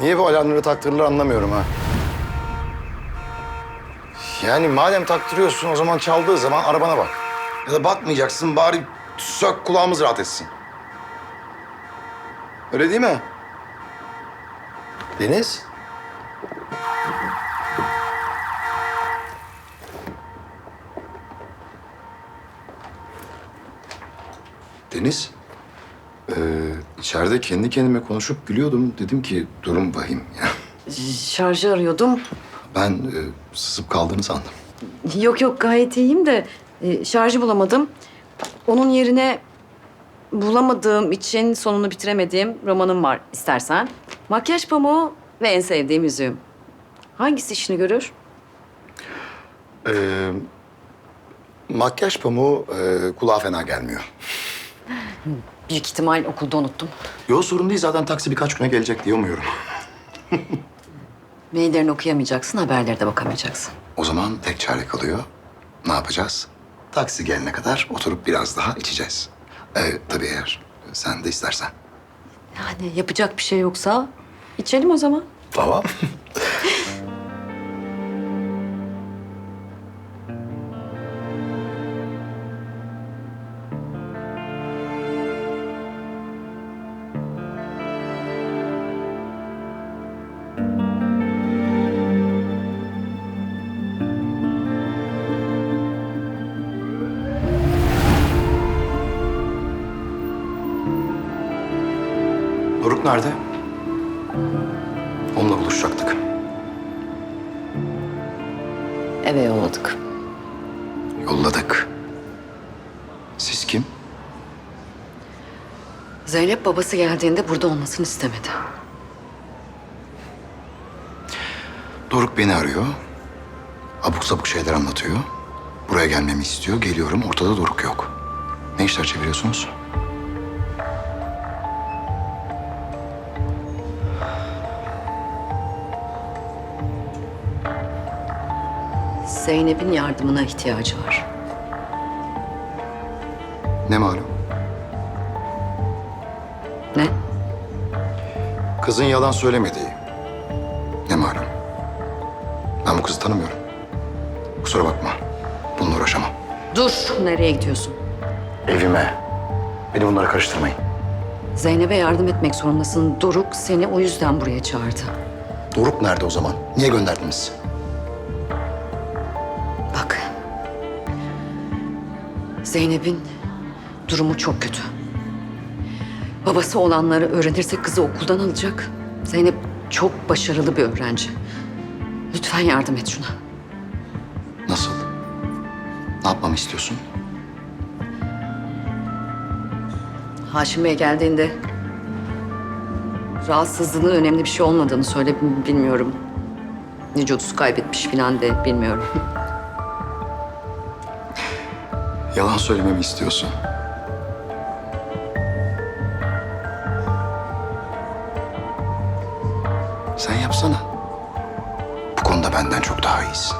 Niye bu alarmları taktırırlar anlamıyorum ha. Yani madem taktırıyorsun o zaman çaldığı zaman arabana bak. Ya da bakmayacaksın bari sök kulağımız rahat etsin. Öyle değil mi? Deniz? Deniz? Ee, içeride kendi kendime konuşup gülüyordum. Dedim ki durum vahim. Ya. Şarjı arıyordum. Ben e, sızıp kaldığını sandım. Yok yok gayet iyiyim de e, şarjı bulamadım. Onun yerine bulamadığım için sonunu bitiremediğim romanım var istersen. Makyaj pamuğu ve en sevdiğim yüzüğüm. Hangisi işini görür? Ee, makyaj pamuğu e, kulağa fena gelmiyor. Büyük ihtimal okulda unuttum. Yo sorun değil zaten taksi birkaç güne gelecek diye umuyorum. Maillerini okuyamayacaksın, haberlere de bakamayacaksın. O zaman tek çare kalıyor. Ne yapacağız? Taksi gelene kadar oturup biraz daha içeceğiz. Ee, tabii eğer sen de istersen. Yani yapacak bir şey yoksa içelim o zaman. Tamam. Doruk nerede? Onunla buluşacaktık. Eve yolladık. Yolladık. Siz kim? Zeynep babası geldiğinde burada olmasını istemedi. Doruk beni arıyor. Abuk sabuk şeyler anlatıyor. Buraya gelmemi istiyor. Geliyorum. Ortada Doruk yok. Ne işler çeviriyorsunuz? Zeynep'in yardımına ihtiyacı var. Ne malum? Ne? Kızın yalan söylemediği. Ne malum? Ben bu kızı tanımıyorum. Kusura bakma. Bununla uğraşamam. Dur. Nereye gidiyorsun? Evime. Beni bunlara karıştırmayın. Zeynep'e yardım etmek zorundasın. Doruk seni o yüzden buraya çağırdı. Doruk nerede o zaman? Niye gönderdiniz? Zeynep'in durumu çok kötü. Babası olanları öğrenirse kızı okuldan alacak. Zeynep çok başarılı bir öğrenci. Lütfen yardım et şuna. Nasıl? Ne yapmamı istiyorsun? Haşim Bey geldiğinde rahatsızlığının önemli bir şey olmadığını söyle bilmiyorum. Vücudu kaybetmiş falan de bilmiyorum. Yalan söylememi istiyorsun. Sen yapsana. Bu konuda benden çok daha iyisin.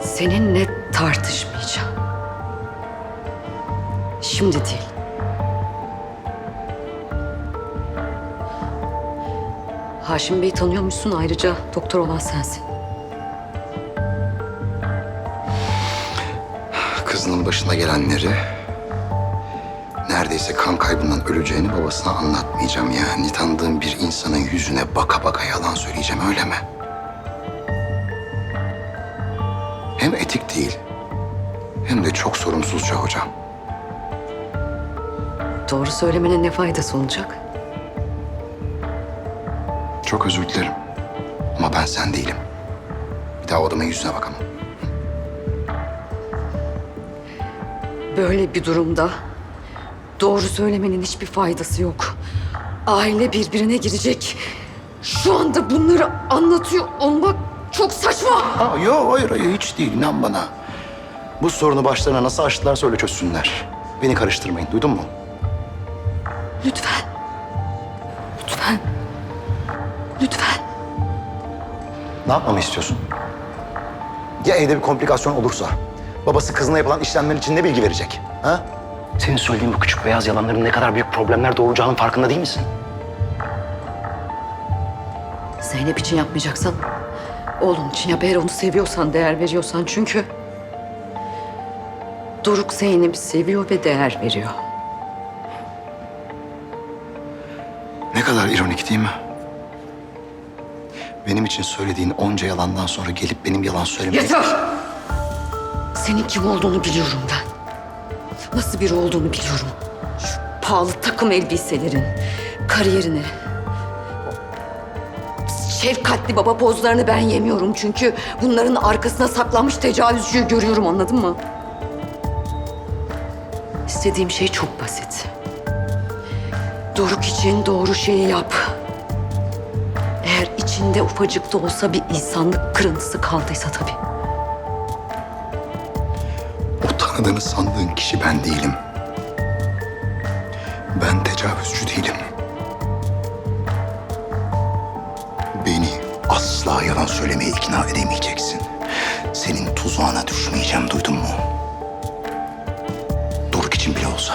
Seninle tartışmayacağım. Şimdi değil. Haşim Bey'i tanıyormuşsun ayrıca doktor olan sensin. Kızının başına gelenleri... ...neredeyse kan kaybından öleceğini babasına anlatmayacağım yani. Tanıdığım bir insanın yüzüne baka baka yalan söyleyeceğim öyle mi? Hem etik değil... ...hem de çok sorumsuzca hocam. Doğru söylemenin ne faydası olacak? Çok özür dilerim. Ama ben sen değilim. Bir daha o adamın yüzüne bakamam. Böyle bir durumda doğru söylemenin hiçbir faydası yok. Aile birbirine girecek. Şu anda bunları anlatıyor olmak çok saçma. Aa, yok hayır hayır hiç değil inan bana. Bu sorunu başlarına nasıl açtılarsa öyle çözsünler. Beni karıştırmayın duydun mu? Lütfen. Lütfen. Lütfen. Ne yapmamı istiyorsun? Ya evde bir komplikasyon olursa? Babası kızına yapılan işlemler için ne bilgi verecek? Ha? Senin söylediğin bu küçük beyaz yalanların ne kadar büyük problemler doğuracağının farkında değil misin? Zeynep için yapmayacaksan oğlun için yap. Eğer onu seviyorsan, değer veriyorsan çünkü... Doruk Zeynep'i seviyor ve değer veriyor. Ne kadar ironik değil mi? Benim için söylediğin onca yalandan sonra gelip benim yalan söylemeye... Yeter! Senin kim olduğunu biliyorum ben. Nasıl biri olduğunu biliyorum. Şu pahalı takım elbiselerin, kariyerini. Şefkatli baba pozlarını ben yemiyorum çünkü bunların arkasına saklanmış tecavüzcüyü görüyorum anladın mı? İstediğim şey çok basit. Doruk için doğru şeyi yap. Eğer içinde ufacık da olsa bir insanlık kırıntısı kaldıysa tabii. Tanıdığını sandığın kişi ben değilim. Ben tecavüzcü değilim. Beni asla yalan söylemeye ikna edemeyeceksin. Senin tuzağına düşmeyeceğim duydun mu? Doruk için bile olsa.